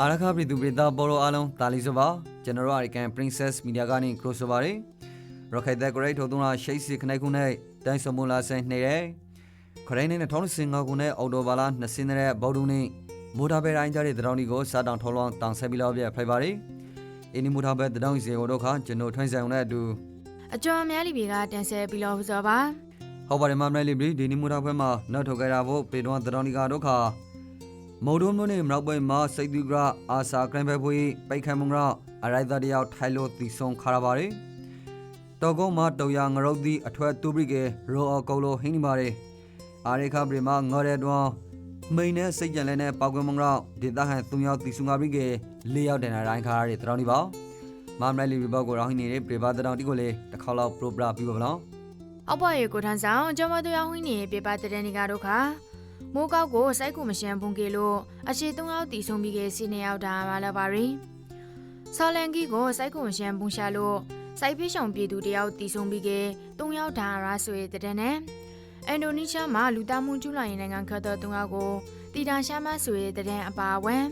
အာရခပြည်သူပြည်သားဘောရောအားလုံးတာလီဆိုပါကျွန်တော်တို့အရိကန် Princess Media ကနေ close ဆိုပါတယ်ရခိုင်တဲ့ great ထုံးတာရှိတ်စီခနိုင်ခုနဲ့တိုင်းစမူလာဆိုင်နေတယ်ခရိုင်းနဲ့2015ခုနဲ့အော်တိုဘာလ20ရက်ဘော်ဒူနေ့မိုတာဘဲတိုင်းကြတဲ့တရောင်းဒီကိုစားတောင်ထောလောင်းတောင်ဆက်ပြီးတော့ပြဖိုက်ပါတယ်အင်းဒီမိုတာဘဲတရောင်းစီကိုတော့ခကျွန်တော်ထွန်းဆိုင်နဲ့အတူအကျော်အများလီတွေကတန်ဆဲပြီးလို့ဆိုပါဟောပါတယ်မမလေးလီဘီဒီနီမိုတာဘဲမှာနောက်ထုတ်ကြတာဖို့ပေတော့တရောင်းဒီကတော့ခ မော်ဒုံမျိုးနဲ့မြောက်ပွဲမှာစိတ်သူကအာစာကရန်ဘဲဖွေးပိုက်ခံမုံကအရိုက်သားတယောက်ထိုင်လို့တီဆုံခါရပါတယ်တော်ကုန်းမှာတော်ရငရုတ်သီအထွတ်တူပရိကေရောအကောလိုဟင်းနေပါတယ်အာရိခပရိမငေါ်ရဲတွန်းမိန်နဲ့စိတ်ကြံလဲနဲ့ပေါကွင်းမုံတော့ဒေတာဟန်သူယောက်တီဆုံငါပရိကေလေးယောက်တန်တာတိုင်းခါရတဲ့တရောင်းဒီပါမမလေးလီဘောက်ကိုရောင်းနေတဲ့ပြေပါတရောင်းဒီကိုလေတစ်ခေါက်လောက်ပရိုပရာပြီးပါဗလားအောက်ပေါ်ရေကိုထန်းဆောင်ကျော်မတူအောင်ဟင်းနေပြပတဲ့တဲ့နေကတော့ခါ မိုးကောက်ကိုစိုက်ကူမရှမ်းပုံကေလို့အရှိသုံးယောက်တီဆုံးပြီးကေစီနေရောက်တာပါလာပါရီဆော်လန်ကီကိုစိုက်ကူမရှမ်းပုံရှာလို့စိုက်ဖိရှောင်ပြည်သူတယောက်တီဆုံးပြီးကေသုံးယောက်ဒါရာဆိုရတဲ့နဲ့အင်ဒိုနီးရှားမှာလူသားမှုကျူးလွန်ရေးနိုင်ငံခတ်တော်သုံးယောက်ကိုတီတာရှာမဆိုရတဲ့အပါအဝင်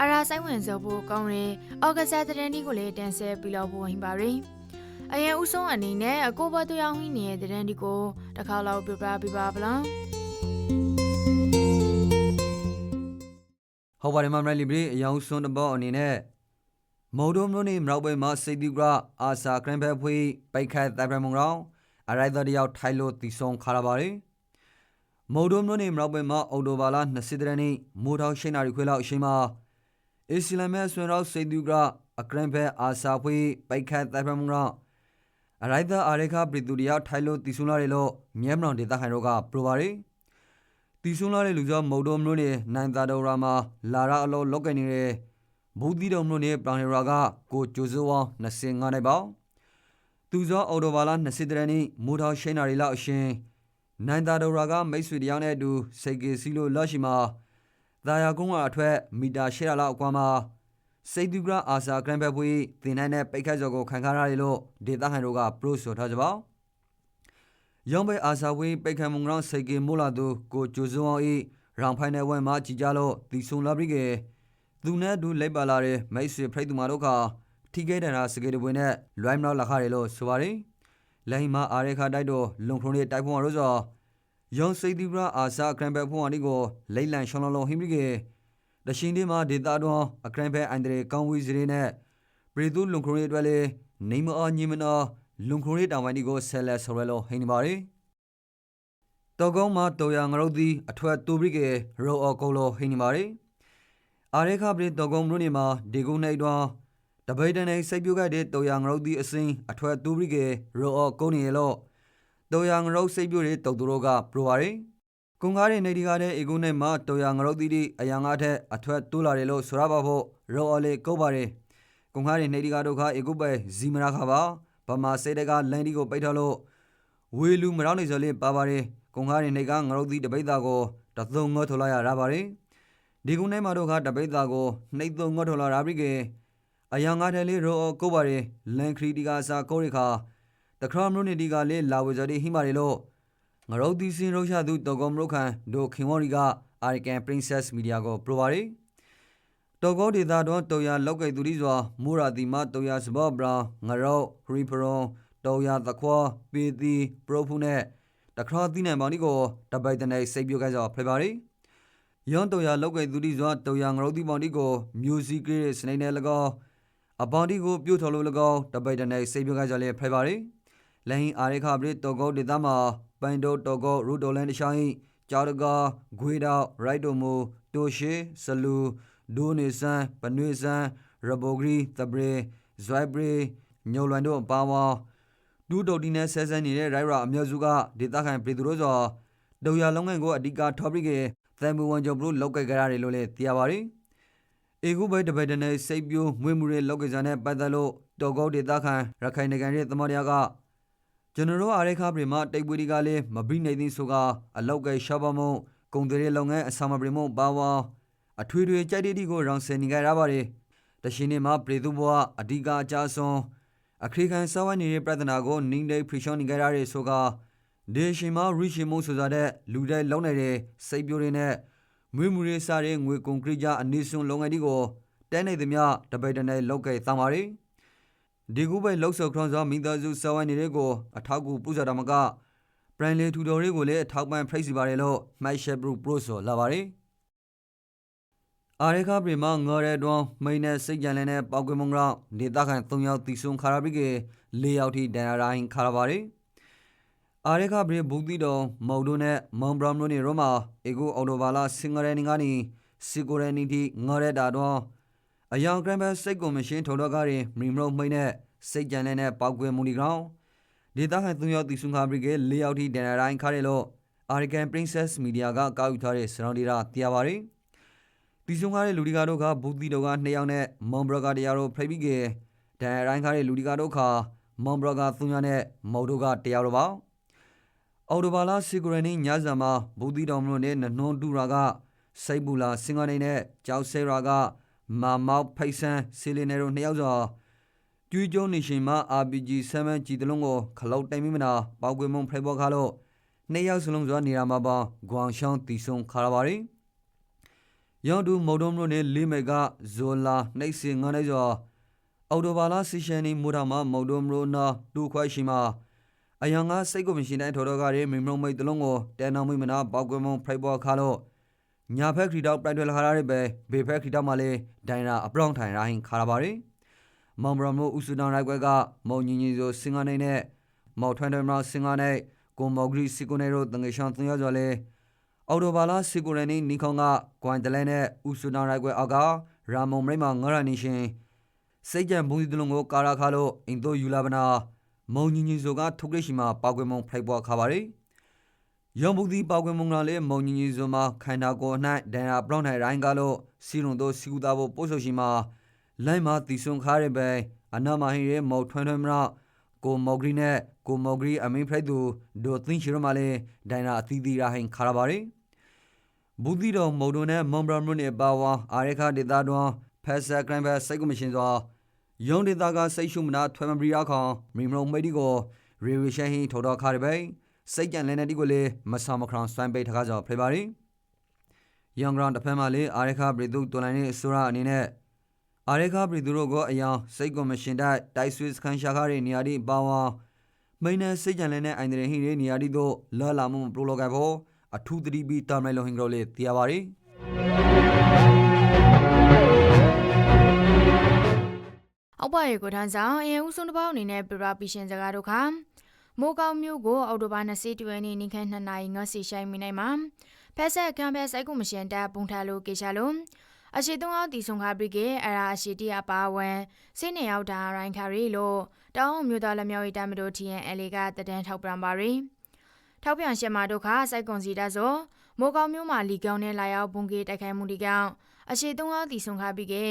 အရာဆိုင်ဝင်စောဖို့ကောင်းရင်အော်ဂစားတဲ့ဒီကိုလည်းတန်ဆဲပြီးလို့ဝင်ပါရီအရင်ဦးဆုံးအနေနဲ့အကိုဘတူအောင်ဟင်းနေတဲ့တဲ့ဒီကိုတစ်ခါလောက်ပြပြပြပါဗလား ဟောပါတယ်မမလေးလီဘီအယောင်စွန်းတဘောအနေနဲ့မော်ဒုံမျိုးနဲ့မြောက်ပွဲမှာစိတ်သူကအာစာကရန်ဘဲဖွေးပိုက်ခတ်တိုင်ပရမုံရောအရိုက်သားတယောက်ထိုင်လို့တီဆုံခါရပါတယ်မော်ဒုံမျိုးနဲ့မြောက်ပွဲမှာအော်တိုဘာလ20ရက်နေ့မိုးထောင်ရှိနာရီခွေလောက်အချိန်မှာအစ္စလာမ်ရဲ့ဆွေရောက်စိတ်သူကအကရန်ဘဲအာစာဖွေးပိုက်ခတ်တိုင်ပရမုံရောအရိုက်သားအာရခပရီတူတယောက်ထိုင်လို့တီဆုံလာတယ်လို့မြဲမလောင်ဒေတာခိုင်တို့ကပရိုပါ တယ်တီဆုံလာတဲ့လူကြောင့်မုံတော်မျိုးနဲ့နိုင်သာတော်ရာမှာလာရအလောလောက်ကနေတယ်ဘူဒီတော်မျိုးနဲ့ပလန်ရာကကိုကျိုးစိုးအောင်25နိုင်ပေါ့သူသောအော်တိုဘာလာ20တရနေ့မူထောင်ရှိနာရီလောက်အရှင်နိုင်သာတော်ရာကမိတ်ဆွေတယောက်နဲ့အတူစိတ်ကေစီလိုလော့ရှိမှာသာယာကုန်းကအထွက်မီတာ8လောက်အကွာမှာစိတ်သူကအာစာဂရန်ဘက်ပွေးတင်နိုင်တဲ့ပိတ်ခတ်စော်ကိုခံခါရတယ်လို့ဒေတာဟန်တို့ကပရိုဆိုထားကြပါ ယောင်ဘဲအာဇာဝေးပိတ်ခံမုံရောင်းစိတ်ကေမိုးလာသူကိုကျိုးစုံအောင်ဤရောင်ဖိုင်နယ်ဝဲမှာကြည်ကြလို့ဒီဆုံလာပြီးကေသူနဲ့အတူလိုက်ပါလာတဲ့မိတ်ဆွေဖရိတ်သူမာတို့ကထိခဲတန်တာစကေတပွေနဲ့လွိုင်းမလောက်လာခရတယ်လို့ဆိုပါတယ်လိုင်းမှာအာရခတိုက်တော့လုံခုံလေးတိုက်ဖုံရလို့ဆိုယောင်စိတ်သူပရာအာဇာကရန်ဘက်ဖုံအနီကိုလိတ်လန်ရှောင်းလုံးလုံးဟင်းပြီးကေတရှင်ဒီမှာဒေတာတွန်းအကရန်ဘက်အန်ဒရေကောင်းဝီစရီနဲ့ပရီသူလုံခုံလေးအတွက်လေနေမအောင်ညင်မနော် လုံခုံလေးတောင်ပိုင်းဒီကိုဆဲလက်ဆော်ရလို့ဟင်းနေပါတယ်တော်ကုန်းမှာတော်ရငရုတ်သည်အထွတ်တူပရိကေရောအော်ကိုလိုဟင်းနေပါတယ်အာရေခပရိတော်ကုန်းမြို့နေမှာဒီကုန်းနှိတ်တွန်းတပိတ်တနေစိတ်ပြုတ်ခဲ့တဲ့တော်ရငရုတ်သည်အစင်းအထွတ်တူပရိကေရောအော်ကုန်းနေလို့တော်ရငရုတ်စိတ်ပြုတ်တဲ့တုတ်သူတို့ကပရိုပါတယ်ကုံကားတဲ့နေဒီကားတဲ့အီကုန်းနဲ့မှာတော်ရငရုတ်သည်ဒီအယံငါထက်အထွတ်တူလာတယ်လို့ဆိုရပါဖို့ရောအော်လေးကုတ်ပါတယ်ကုံကားတဲ့နေဒီကားတို့ကအီကုပဲဇီမရာခပါ ဗမာစေတကလန်ဒီကိုပိတ်ထားလို့ဝေလူမရောက်နေစလေးပါပါတယ်ကုံကားရင်နေကငရုတ်သီးတပိတ်သားကိုတသုံးငေါထလာရတာပါတယ်ဒီကုန်းထဲမှာတို့ကတပိတ်သားကိုနှိပ်သုံးငေါထလာရပြီကေအယံငါတယ်လေးရောကိုပါတယ်လန်ခရီတီကာစာကိုရခါတခရမလို့နေဒီကလေးလာဝဇရီဟိမာရီလို့ငရုတ်သီးစင်ရုရှာသူတော်ကောမရုခန်ဒိုခင်ဝရီကအာရီကန် Princess Media ကိုပရိုပါတယ် တော်ကောဒေတာတော့တော်ရလောက်ကိတ်သူရီစွာမူရာတီမတော်ရစဘောဘရာငရော့ရီဖရွန်တော်ရသခွာပီတီပရိုဖူနဲ့တခါတိနံပါနီကိုတပိုက်တနေစိတ်ပြုတ်ကကြောဖလေပါရီယွန်တော်ရလောက်ကိတ်သူရီစွာတော်ရငရော့တီပေါန်ဒီကိုမြူဇီကရဲ့စနေနဲ့လကောအပေါန်ဒီကိုပြုတ်ထော်လို့လကောတပိုက်တနေစိတ်ပြုတ်ကကြောလေဖလေပါရီလိုင်းအာရခပရိတော်ကောဒေတာမှာပိုင်တိုတော်ကောရူတိုလန်တရှိုင်းကြောက်တကာဂွေတောက်ရိုက်တိုမူတိုရှေဆလူ ဒိုနေဆန်ပနွေဆန်ရဘိုဂရီတဘရေဇွိုင်ဘရီညိုလွန်တို့ပါဝါဒူးတုတ်တီနဲ့ဆဲဆဲနေတဲ့ရိုက်ရာအမျိုးစုကဒေတာခိုင်ပြည်သူတို့ဆိုဒေါ်ရလုံးငယ်ကိုအဓိကထော်ပရိကေသမ်မူဝန်ကျော်ဘလို့လောက်ကြကြရတယ်လို့လည်းသိရပါတယ်အေခုဘဲတပိုက်တနေစိတ်ပြိုးမွေးမှုတွေလောက်ကြကြတဲ့ပတ်သက်လို့တော်ကောဒေတာခိုင်ရခိုင်နိုင်ငံရဲ့သမတော်ကကျွန်တော်တို့အားရခပရိမတိတ်ပွေဒီကလေးမဘိနေသည်ဆိုကအလောက်ကရှော့ပမုံကုံတဲ့လုံငယ်အဆာမပရိမုံပါဝါ အထွေထွေကြိုက်တိတိကိုရောင်စင်နေကြရပါတယ်။တရှင်နေမှာပရိသုဘဝအဓိကအကြဆုံးအခရိကန်စောဝနေတဲ့ပြဿနာကိုနင်းတဲ့ဖရီရှောင်းနေကြရတဲ့ဆိုကဒေရှင်မှာရီရှင်မို့ဆိုကြတဲ့လူတဲ့လုံးနေတဲ့စိတ်ပြိုတွေနဲ့မွေးမှုရေးစားတဲ့ငွေကွန်ကရစ်ကြအနည်းဆုံးလုံငယ်ဒီကိုတဲနေသည်များတပိတ်တနေလောက်ကဲသံပါရီဒီကူပဲလောက်ဆော်ခရွန်စောမိသားစုစောဝိုင်းတွေကိုအထောက်ကူပူဇော်တော်မကပရန်လီထူတော်တွေကိုလည်းအထောက်ပံ့ဖိတ်စီပါတယ်လို့မိုက်ရှက်ဘရူပရိုဆိုလာပါရီ အာရခပရီမငေါ်ရဲတွန်းမိန်နဲ့စိတ်ကြံလင်းနဲ့ပောက်ကွေမုံရောက်ဒေတာခိုင်၃ယောက်တီဆုံခါရာဘီကေ၄ယောက်ထိဒန်ယာရိုင်းခါရာပါရီအာရခပရီဘူတီတော်မော်ဒိုနဲ့မွန်ဘရမ်နိုနေရိုမာအေဂိုအော်တိုဘာလာစင်ဂရဲနင်ကနေစီကိုရဲနီတီငေါ်ရဲတာတွန်းအယောင်ဂရမ်ဘတ်စိတ်ကွန်မရှင်ထော်တော့ကားရင်မရီမရိုမိန်နဲ့စိတ်ကြံလင်းနဲ့ပောက်ကွေမူနီကောင်ဒေတာခိုင်၃ယောက်တီဆုံခါဘီကေ၄ယောက်ထိဒန်ယာရိုင်းခါရဲလို့ American Princess Media ကကောက်ယူထားတဲ့စရောင်းဒီရာတရားပါရီ တီဆုံကားတဲ့လူဒီကာတို့ကဘူတီတို့က2ယောက်နဲ့မွန်ဘရဂါတရားတို့ဖိပြီးကေဒန်ရိုင်းကားတဲ့လူဒီကာတို့ခါမွန်ဘရဂါ3ယောက်နဲ့မော်တို့က1ယောက်တော့ပါအော်တိုဘာလာစီဂရနီညဇာမာဘူတီတော်မလို့နဲ့နနွန်ဒူရာကစိတ်ပူလာစင်ကနေနဲ့ကြောက်ဆဲရာကမာမောက်ဖိတ်ဆန်ဆီလီနယ်တို့2ယောက်ဆိုကျူးကျုံနေရှင်မှာ RPG 7ကြည်တလုံးကိုခလောက်တိုင်မိမနာပေါကွေမုံဖရိုက်ဘောခါလို့နှစ်ယောက်စလုံးစွာနေရာမှာပါဂွမ်ရှောင်းတီဆုံခါရပါရီ ယောင်ဒူမော်ဒုံတို့နဲ့လေးမေကဇိုလာနှိတ်စင်ငန်းလိုက်စွာအော်တိုဘာလာစီရှန်နီမူတာမမော်ဒုံရိုနာလူခွိုက်ရှိမှာအယံကစိတ်ကိုမရှိတဲ့ထော်တော်ကရေမင်မုံမိတ်တလုံးကိုတန်အောင်မိမနာပေါကွေမုံဖရိုက်ဘောခါလို့ညာဖက်ခရီတောက်ပရိုက်ထွဲလာခါရပဲဘေဖက်ခရီတောက်မှာလေဒိုင်ရာအပရောင်းထိုင်ရိုင်းခါရပါရီမောင်ဘရမိုဥစုဒန်ရိုက်ကွဲကမောင်ညီညီဆိုစင်ကနေနဲ့မော်ထွန်းတယ်မစင်ကနေကိုမော်ဂရီစီကိုနေရိုတငေရှန်သွန်ရကြလေ အော်တိုဘာလာစီကိုရနီနီခေါင်ကကွမ်တလဲနဲ့ဥစုနာရိုက်ကွယ်အောက်ကရာမုံမိမငရနီရှင်စိတ်ကြံဘူးဒီလုံးကိုကာရာခါလို့အင်တိုယူလာဗနာမုံညီညီဆိုကထုတ်ရရှိမှာပောက်ကွယ်မုံဖိုက်ပွားခါပါရီယောင်ဘူးဒီပောက်ကွယ်မုံလာလေမုံညီညီဆိုမှာခန္ဓာကိုယ်၌ဒန်ယာဘရောင်းနိုင်ရိုင်းကလို့စီရုံတို့စီကူတာဖို့ပို့ဆိုရှိမှာလိုင်းမှာတီဆုံခါရပဲအနာမဟိရဲမော်ထွန်းထွန်းမရကိုမော်ဂရီနဲ့ကိုမော်ဂရီအမင်းဖရိုက်သူဒိုသင်းရှိရမလဲဒိုင်နာအသီးသီးရာဟင်ခါရပါရီ ဘူဒီတော်မော်ဒိုနဲ့မွန်ဘရမွန်နဲ့ပါဝါအာရခဒေတာတွန်ဖက်ဆာဂရန်ဘတ်စိတ်ကမရှင်စွာယုံဒေတာကစိတ်ရှုမနာထွဲမဘရီယာခေါမီမရုံမိတ်ဒီကိုရေဝီရှန်ဟီထော်တော်ခါရပဲစိတ်ကြံလဲနေဒီကိုလေမဆာမခရောင်စွမ်ပိတ်ထကားကြောဖေပါရီယန်ဂရန်တဖက်မှလေအာရခဘရီသူတော်လိုင်းရဲ့အစိုးရအနေနဲ့အာရခပရီသူတို့ကအယောင်စိတ်ကောမရှင်တိုက်တိုက်ဆွစ်ခန်းရှာခါတဲ့နေရာဒီပါဝါမိန်နဲ့စိတ်ကြံလဲတဲ့အိုင်ဒရဟီရဲ့နေရာဒီတို့လာလာမှုပရိုလောကဘော အထူးသတိပြီးတာမိုင်လိုဟင်ဂရိုလေးတရားပါရီအောက်ပါရေကိုထမ်းဆောင်အရင်ဦးဆုံးတစ်ပေါက်အနေနဲ့ပြပပီရှင်စကားတို့ခါမိုးကောင်းမျိုးကိုအော်တိုဘာ20တွဲနေ့နေ့ခန့်2နာရီငါစီရှိုင်းမိနိုင်မှာဖက်ဆက်ကံဖက်စိုက်ကုမရှင်တပ်ပုံထားလို့ကေရှာလို့အရှိသုံးအောင်တီဆုံခါပရိကေအရာအရှိတီအပါဝံစင်းနေရောက်တာရိုင်းခါရီလို့တောင်းမျိုးသားလက်မြောက်ရေးတမတို့ TNL ကတဒန်းထောက်ပြန်ပါရီ ထောက်ပြန်ရှက်မာတို့ခါစိုက်ကွန်စီဒါဆိုမိုးကောင်းမျိုးမှာလီကောင်းနဲ့လာရောက်ပုံကေတိုက်ခိုက်မှုဒီကောင်အရှိသုံးအောင်တီဆုံခါပရိကေ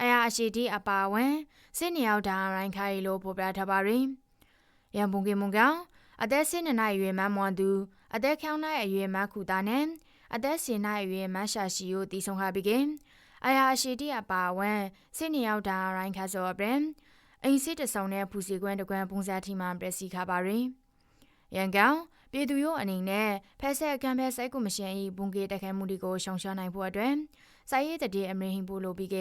အရာအရှိတီအပါဝံစင်းနေရောက်တာရိုင်းခါရီလို့ပေါ်ပြထားပါရီရန်ပုံကေမုံကောင်အသက်စင်းနေနိုင်ရွယ်မမွန်သူအသက်ခေါင်းနိုင်အရွယ်မခုတာနဲ့အသက်စင်နိုင်ရွယ်မရှာရှိကိုတီဆုံခါပရိကေအရာရှိတိအပါဝမ်စစ်နေရောက်တာရိုင်းခါစောပရင်အိမ်စစ်တဆောင်တဲ့ဖူစီကွန်းတကွန်းပုံစံထီမှပရစီခါပါရင်ရန်ကောင် ပြည်သူရောအနေနဲ့ဖက်ဆက်ကံဖက်စိုက်ကိုမရှင်ဤဘုံကေတက်ခဲမှုတွေကိုရှောင်ရှားနိုင်ဖို့အတွက်စိုက်ရတဲ့တဲ့အမရဟင်ပို့လို့ပြီးက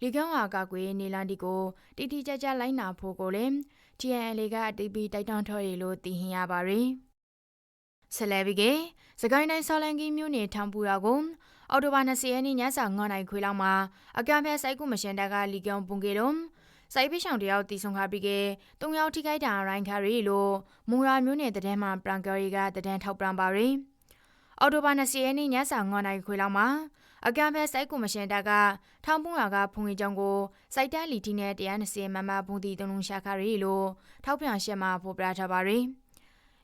လီကောင်ဟာကကွေနေလန်ဒီကိုတီတီကြကြလိုက်နာဖို့ကိုလည်း TNL ကအတီးပြီးတိုက်တွန်းထော်ရလို့သိဟင်ရပါရင်ဆလဲဘီကေစကိုင်းတိုင်းဆော်လန်ကီမြို့နယ်ထောင်ပူရာကိုအော်တိုဘာ20ရက်နေ့ညစာ9နာရီခွေလောက်မှာအကံဖက်စိုက်ကူမရှင်တပ်ကလီကောင်ပုံကေတော့ စိုက်ပိရှောင်တယောက်တီဆုံခါပြီးကတုံယောက်ထိခိုက်တာရိုင်းခါရီလို့မူရာမျိုးနယ်တဒန်းမှာပရန်ကရီကတဒန်းထောက်ပရန်ပါရီအော်တိုဘာ20ရက်နေ့ညစာ9နာရီခွေလောက်မှာအကံဖက်စိုက်ကူမရှင်တပ်ကထောင်ပုံရာကဖုန်ကြီးကျောင်းကိုစိုက်တက်လီတီနဲ့120မမဘုံတီတုံလုံးရှာခါရီလို့ထောက်ပြန်ရှက်မှာဖော်ပြထားပါရီ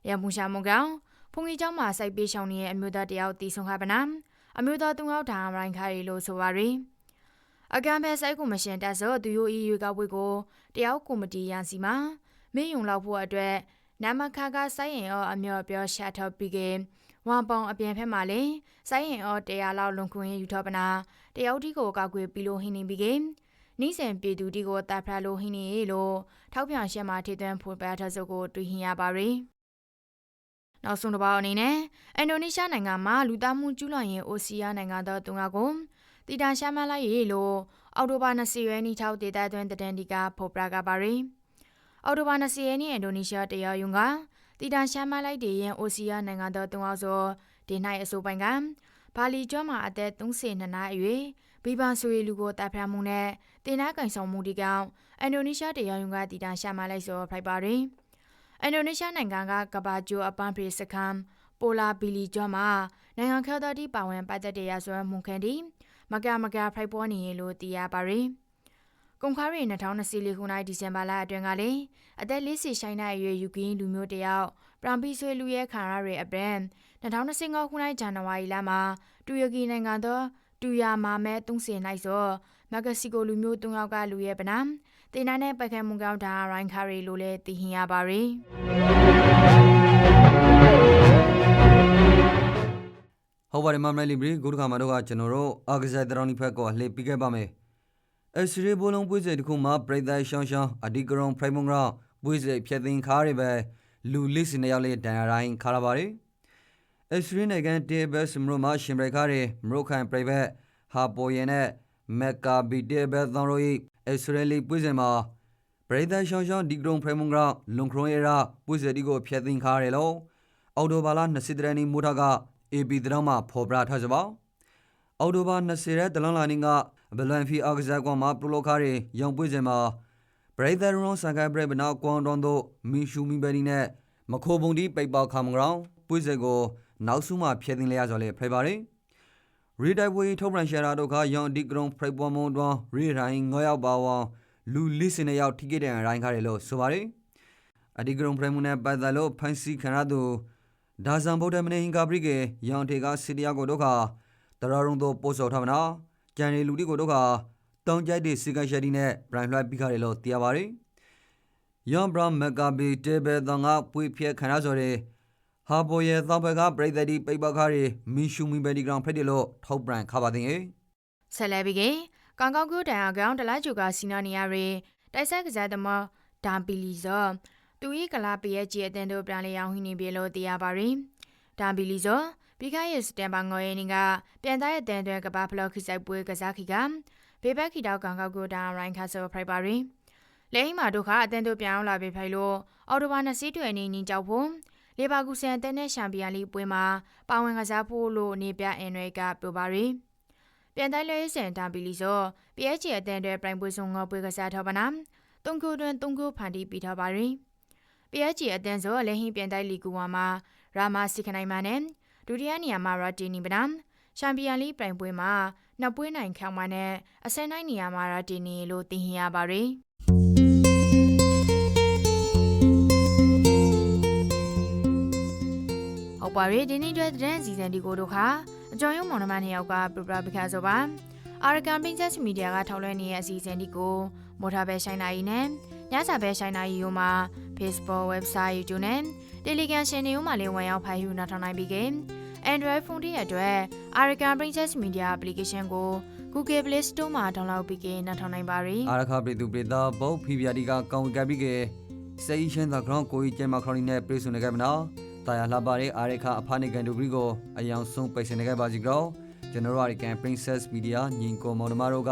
ရမူရှာမုံကောင်ဖုန်ကြီးကျောင်းမှာစိုက်ပိရှောင်နေတဲ့အမျိုးသားတယောက်တီဆုံခါပနာအမျိုးသားသုံးယောက်ဒါရိုင်းခါရီလို့ဆိုပါရီ အကံဖဲဆိုင်ကိုမရှင်တက်ဆိုသူတို့ဤရွေကပွဲကိုတယောက်ကော်မတီရန်စီမှာမင်းယုံလောက်ဖို့အတွက်နမခါကစိုင်းရင်အောအမျိုးပြောရှာထောက်ပြီးကဝမ်ပောင်အပြင်ဖက်မှာလေစိုင်းရင်အောတရားလောက်လုံခွင့်ယူထောပနာတယောက်ဒီကိုကောက်ွယ်ပြီးလို့ဟင်းနေပြီးကနိစင်ပြည်သူဒီကိုတာဖရလို့ဟင်းနေလို့ထောက်ပြန်ရှက်မှာထိသွင်းဖွင့်ပြထားစုပ်ကိုတွေ့ဟင်ရပါရီနောက်ဆုံးတစ်ပေါက်အနေနဲ့အင်ဒိုနီးရှားနိုင်ငံမှာလူသားမှုကျူးလွန်ရင်အိုစီးယားနိုင်ငံသားတုံးကကို တီတာရှာမလိုက်ရေလို့အော်တိုဘာ20ရက်နေ့ထောက်ဒေတာတွင်တဒန်ဒီကဖော်ပြကပါရီအော်တိုဘာ20ရက်နေ့အင်ဒိုနီးရှားတရားရုံးကတီတန်ရှာမလိုက်တဲ့ရင်အိုစီယာနိုင်ငံတော်တုံအောင်စောဒီနိုင်အဆိုပိုင်ကဘာလီကျွမ်းမှာအသက်32နှစ်အရွယ်ဘီဘာဆွေလူကိုတပ်ဖျားမှုနဲ့တင်နာကင်ဆောင်မှုဒီကောင်အင်ဒိုနီးရှားတရားရုံးကတီတန်ရှာမလိုက်စောဖိုက်ပါရီအင်ဒိုနီးရှားနိုင်ငံကကဘာဂျိုအပန်ပရီစကမ်ပိုလာဘီလီကျွမ်းမှာနိုင်ငံခေါ်တော်တီပါဝင်ပတ်သက်တဲ့ရဆွဲမှုခန့်ဒီ မကမကဖိုက်ပေါ်နေလို့သိရပါရီကုန်ခါရီ2024ခုနှစ်ဒီဇင်ဘာလအတွင်းကလေအသက်40ရှိုင်းတဲ့အရွယ်ယူကင်းလူမျိုးတယောက်ပရမ်ပီဆွေလူရဲ့ခါရရဲ့အပန်2025ခုနှစ်ဇန်နဝါရီလမှာတူရကီနိုင်ငံသောတူယာမာမဲ30နိုင်စောမက္ကဆီကိုလူမျိုး၃ယောက်ကလူရဲ့ပနမ်တင်နာနဲ့ပကံမုန်ကောင်းဒါရိုင်းခါရီလိုလဲသိဟင်ရပါရီ ဟုတ်ပါတယ်မမလေးလီဘရီဂုဒကမှာတော့ကကျွန်တော်တို့အာဂဇိုင်တရောင်းဒီဖက်ကိုလှည့်ပြီးခဲ့ပါမယ်အစရီဘိုလုံးပွေးစေတခုမှာပရိသတ်ရှောင်းရှောင်းအဒီဂရုံဖရိုင်မုံရောပွေးစေဖြတ်သိမ်းခါရပဲလူလစ်စနေရောက်လေတန်ရိုင်းခါရပါတယ်အစရီနိုင်ငံတေဘက်စမရမရှင်ဘရခါရမရိုခိုင်ပရိဗက်ဟာပေါ်ယန်နဲ့မက်ကာဘီတေဘက်သောင်းရိုဤအစရီလီပွေးစေမှာပရိသတ်ရှောင်းရှောင်းဒီဂရုံဖရိုင်မုံရောလွန်ခရွန်ရရာပွေးစေဒီကိုဖြတ်သိမ်းခါရလို့အော်တိုဘာလာ20ရက်နေ့မိုးထက AB တရောင်းမှာဖော်ပြထားကြပါအော်တိုဘာ20ရက်တလန်လာနင်းကဘလန်ဖီအာဂဇာကွန်မှာပရိုလိုခါရီရောင်ပွေစင်မှာဘရိသရုံဆန်ကဘရဘနာကွန်တွန်တို့မီရှူမီဘရီနဲ့မခိုပုံဒီပိတ်ပေါခါမကောင်ပွေစင်ကိုနောက်ဆုမှဖျက်သိမ်းလျရဆိုလေဖိပါရီရီတိုင်ဝေထုတ်ပြန်ရှာတာတို့ကယောင်ဒီဂရုံဖရိပေါ်မွန်တွန်ရီရိုင်းငေါရောက်ပါဝောလူလစ်စင်ရောက်ထိခဲ့တဲ့ရိုင်းခါရီလို့ဆိုပါရီအဒီဂရုံဖရမုန်နဲ့ပတ်သက်လို့ဖန်စီခရသူ ဒါဇန်ဗုဒ္ဓမနေဟင်္ဂပရိကေရောင်ထေကစီတယာကိုဒုက္ခတရရုံတို့ပို့ဆော်ထားမနာကြံရီလူတီကိုဒုက္ခတောင်းကြိုက်တဲ့စီကရှက်ဒီနဲ့ဘရိုင်ဖလိုက်ပြီးခါတယ်လို့သိရပါတယ်ယွန်ဘရမ်မက်ကာဘီတေဘဲသောငါပွေဖြဲခန္ဓာဆိုတဲ့ဟာပိုရဲ့သောဘကပရိသတ်ဒီပိပခါရီမီရှူမီဘယ်ဒီဂရောင်ဖက်တယ်လို့ထောက်ပရန်ခပါတဲ့ဆက်လက်ပြီးကကောင်ကောက်ကူတန်အကောင်တလားကျူကစီနာနီယာရီတိုက်ဆက်ကစားသမားဒါပီလီဇော တူဤကလာပရဲ့ကြီးအတန်တို့ပြန်လည်အောင်ဟင်းနေပြီလို့သိရပါရင်ဒါပီလီဇောပြီးခါရဲ့စတန်ဘာငွေနေကပြန်သားရဲ့တန်တွေကဘာဖလော့ခိဆိုင်ပွဲကစားခိကဘေဘက်ခီတောက်ကောင်ကောက်ကူတန်ရိုင်းခါဆိုဖရိုက်ပါရင်လဲဟိမာတို့ကအတန်တို့ပြန်အောင်လာပြီဖိုင်လို့အော်တိုဘာ20တွဲနေနေကြောက်ဖို့လေဘာကူဆန်တဲ့နဲ့ချန်ပီယံလိပွဲမှာပါဝင်ကစားဖို့လို့နေပြအန်ရွေကပြောပါရင်ပြန်တိုင်းလဲစင်တံပီလီဆို PH အတန်တဲ့ပြိုင်ပွဲဆုံးငေါပွဲကစားထောပါနာတုံကူတွင်တုံကူဖန်တီးပြီးထားပါရင် PH အတန်ဆိုလဲဟင်းပြန်တိုင်းလီကူဝါမှာရာမာစီခနိုင်မနဲ့ဒုတိယနေရာမှာရာတီနီပနမ်ချန်ပီယံလိပြိုင်ပွဲမှာနှစ်ပွဲနိုင်ခေါမနဲ့အစဲနိုင်နေရာမှာရာတီနီလို့သိဟင်ရပါရင်ဟုတ်ပါရဲ့ဒီနေ့အတွက်တဲ့စီဇန်ဒီကိုတို့ခါအကျော်ရုံမောင်နှမနှစ်ယောက်ကပြပြပခါဆိုပါအာရကန်ပင်းချက်မီဒီယာကထောက်လွှင့်နေတဲ့အစီအစဉ်ဒီကိုမော်တာဘဲရှိုင်းနိုင်နဲ့ညစာဘဲရှိုင်းနိုင်ရိုးမှာ Facebook website YouTube နဲ့ Telegram channel မှာလည်းဝင်ရောက်ဖိုင်ယူနားထောင်နိုင်ပြီက Android phone တွေအတွက် Arakan Princess Media application ကို Google Play Store မှာ download ပြီးကနားထောင်နိုင်ပါပြီအာရခပရိသူပရိသဘုတ်ဖီဗျာဒီကကောင်းကပ်ပြီးကစေရှင်းသာဂရောင်းကိုကြီးကျမခရိုနီနဲ့ပြေဆုံနေကြမနာတာယာလှပါတဲ့အာရခအဖာနေကန်ဒူဂရီကိုအယောင်ဆုံးပိတ်စင်နေကြပါစီကြော ကျွန်တော်တို့အကန် Princess Media ညီကိုမောင်နှမတို့က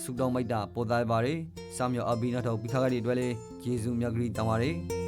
စူတောင်းမိတ်တာပေါ်သားပါရယ်စာမြောက်အဘိနာထောက်ပိခါကလေးတွေလည်းကျေးဇူးမြတ်ကလေးတောင်းပါရယ်